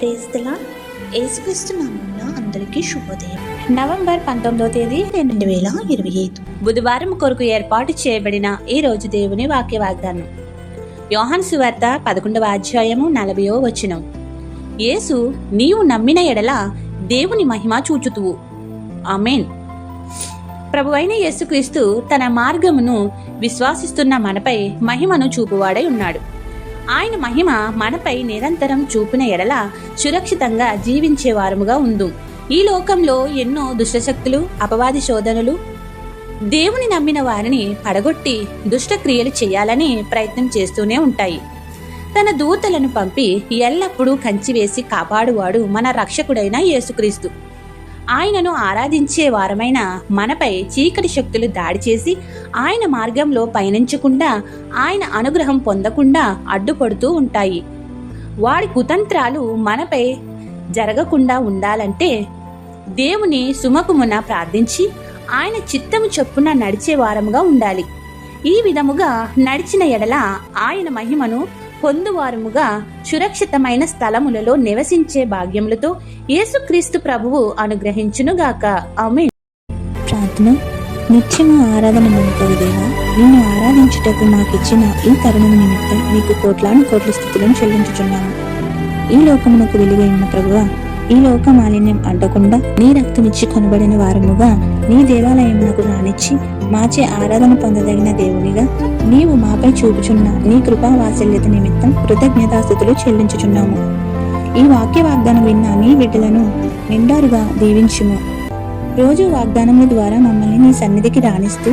ప్రేస్తలా యేసుక్రీస్తు నామంలో అందరికీ శుభోదయం. నవంబర్ పంతొమ్మిదో తేదీ రెండు వేల ఇరవై ఐదు. బుధవారం కొరకు ఏర్పాటు చేయబడిన ఈ రోజు దేవుని వాక్య వాగ్దానం. యోహాన్ సువార్త పదకొండవ అధ్యాయము నలభయో వచనం. యేసు నీవు నమ్మిన ఎడల దేవుని మహిమ చూచుతువు. ఆమెన్. ప్రభు అయిన యేసుక్రీస్తు తన మార్గమును విశ్వాసిస్తున్న మనపై మహిమను చూపువాడై ఉన్నాడు. ఆయన మహిమ మనపై నిరంతరం చూపిన ఎడల సురక్షితంగా జీవించేవారముగా ఉందు ఈ లోకంలో ఎన్నో దుష్టశక్తులు అపవాది శోధనలు దేవుని నమ్మిన వారిని పడగొట్టి దుష్టక్రియలు చేయాలని ప్రయత్నం చేస్తూనే ఉంటాయి. తన దూతలను పంపి ఎల్లప్పుడూ కంచివేసి కాపాడువాడు మన రక్షకుడైన యేసుక్రీస్తు. ఆయనను ఆరాధించే వారమైన మనపై చీకటి శక్తులు దాడి చేసి ఆయన మార్గంలో పయనించకుండా ఆయన అనుగ్రహం పొందకుండా అడ్డుపడుతూ ఉంటాయి. వాడి కుతంత్రాలు మనపై జరగకుండా ఉండాలంటే దేవుని సుమకుమున ప్రార్థించి ఆయన చిత్తము చొప్పున నడిచే వారముగా ఉండాలి. ఈ విధముగా నడిచిన ఎడల ఆయన మహిమను పొందువారముగా సురక్షితమైన స్థలములలో నివసించే భాగ్యములతో యేసుక్రీస్తు ప్రభువు అనుగ్రహించునుగాక. ఆమె ప్రార్థన నిత్యము ఆరాధన నిమిత్తము దేవా నిన్ను ఆరాధించుటకు మాకిచ్చిన ఈ తరుణం నిమిత్తం మీకు కోట్లాను కోట్ల స్థితులను చెల్లించుచున్నాము. ఈ లోకమునకు వెలుగైన ప్రభువ ఈ లోక మాలిన్యం అడ్డకుండా నీ రక్తమిచ్చి కొనబడిన వారముగా నీ దేవాలయమునకు రానిచ్చి మాచే ఆరాధన పొందదగిన దేవునిగా నీవు మాపై చూపుచున్న నీ కృపా వాత్సల్యత నిమిత్తం కృతజ్ఞతాస్థుతులు చెల్లించుచున్నాము. ఈ వాక్య వాగ్దానం విన్న నీ బిడ్డలను నిండారుగా దీవించుము. రోజు వాగ్దానముల ద్వారా మమ్మల్ని నీ సన్నిధికి రాణిస్తూ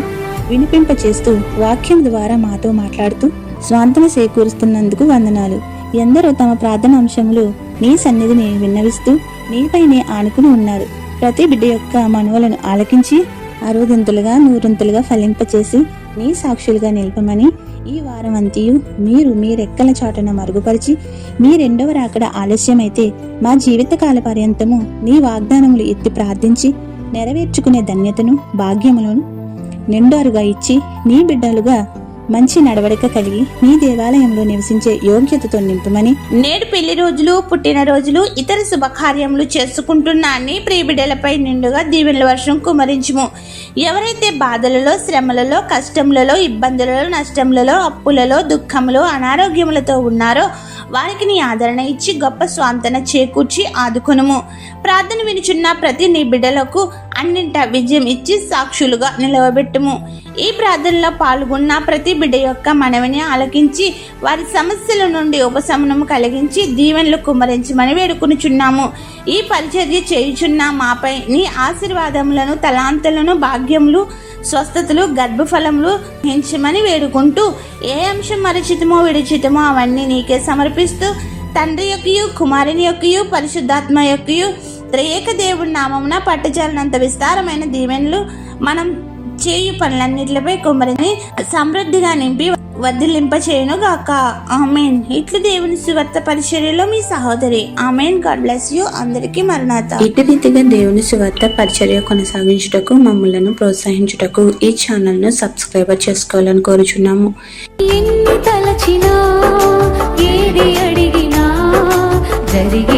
వినిపింప చేస్తూ వాక్యం ద్వారా మాతో మాట్లాడుతూ స్వాంతన సేకూరుస్తున్నందుకు వందనాలు. ఎందరో తమ ప్రార్థన అంశములు నీ సన్నిధిని విన్నవిస్తూ నీపైనే ఆనుకుని ఉన్నారు. ప్రతి బిడ్డ యొక్క మనవులను ఆలకించి అరవదింతులుగా నూరింతులుగా ఫలింపచేసి నీ సాక్షులుగా నిలపమని ఈ వారం అంతియు మీరు మీ రెక్కల చాటున మరుగుపరిచి మీ రెండవ రాకడ ఆలస్యమైతే మా జీవితకాల పర్యంతము నీ వాగ్దానములు ఎత్తి ప్రార్థించి నెరవేర్చుకునే ధన్యతను భాగ్యములను నిండారుగా ఇచ్చి నీ బిడ్డలుగా మంచి నడవడిక కలిగి నీ దేవాలయంలో నివసించే యోగ్యతతో నింపమని నేడు పెళ్ళి రోజులు పుట్టినరోజులు ఇతర శుభకార్యములు చేసుకుంటున్న నీ ప్రియబిడ్డలపై నిండుగా దీవెనల వర్షం కుమరించుము. ఎవరైతే బాధలలో శ్రమలలో కష్టములలో ఇబ్బందులలో నష్టములలో అప్పులలో దుఃఖములో అనారోగ్యములతో ఉన్నారో వారికి నీ ఆదరణ ఇచ్చి గొప్ప స్వాంతన చేకూర్చి ఆదుకొనుము. ప్రార్థన వినుచున్న ప్రతి నీ బిడ్డలకు అన్నింట విజయం ఇచ్చి సాక్షులుగా నిలవబెట్టుము. ఈ ప్రార్థనలో పాల్గొన్న ప్రతి బిడ్డ యొక్క మనవిని ఆలకించి వారి సమస్యల నుండి ఉపశమనము కలిగించి దీవెనలు కుమ్మరించమని వేడుకునిచున్నాము. ఈ పరిచర్య చేయుచున్న మాపై నీ ఆశీర్వాదములను తలాంతలను భాగ్యములు స్వస్థతలు గర్భఫలములు హించమని వేడుకుంటూ ఏ అంశం మరచితమో విడిచితమో అవన్నీ నీకే సమర్పిస్తూ తండ్రి యొక్కయు కుమారుని యొక్కయు పరిశుద్ధాత్మ యొక్కయు త్రియేక దేవుడి నామమున పట్టజాలనంత విస్తారమైన దీవెనలు మనం చేయు పనులన్నిటిపై కుమ్మరిని సమృద్ధిగా నింపి వర్ధిలింప చేయను గాక ఆమెన్. ఇట్లు దేవుని సువార్త పరిచర్యలో మీ సహోదరి. ఆమెన్. God bless you. అందరికీ మరణాత. ఇటు రీతిగా దేవుని సువార్త పరిచర్య కొనసాగించుటకు మమ్మలను ప్రోత్సహించుటకు ఈ ఛానల్ను సబ్స్క్రైబర్ చేసుకోవాలని కోరుచున్నాము. ఎన్ని తలచినా ఏది అడిగినా జరిగేది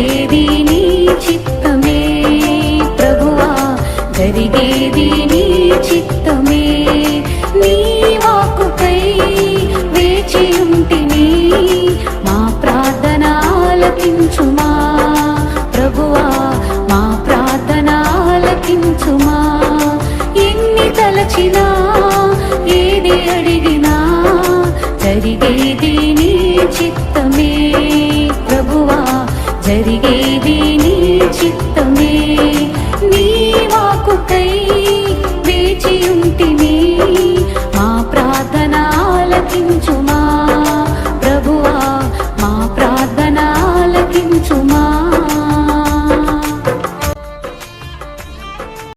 చేసినా ఏది అడిగినా జరిగేది నీ చిత్తమే ప్రభువా జరిగేది నీ చిత్తమే. నీ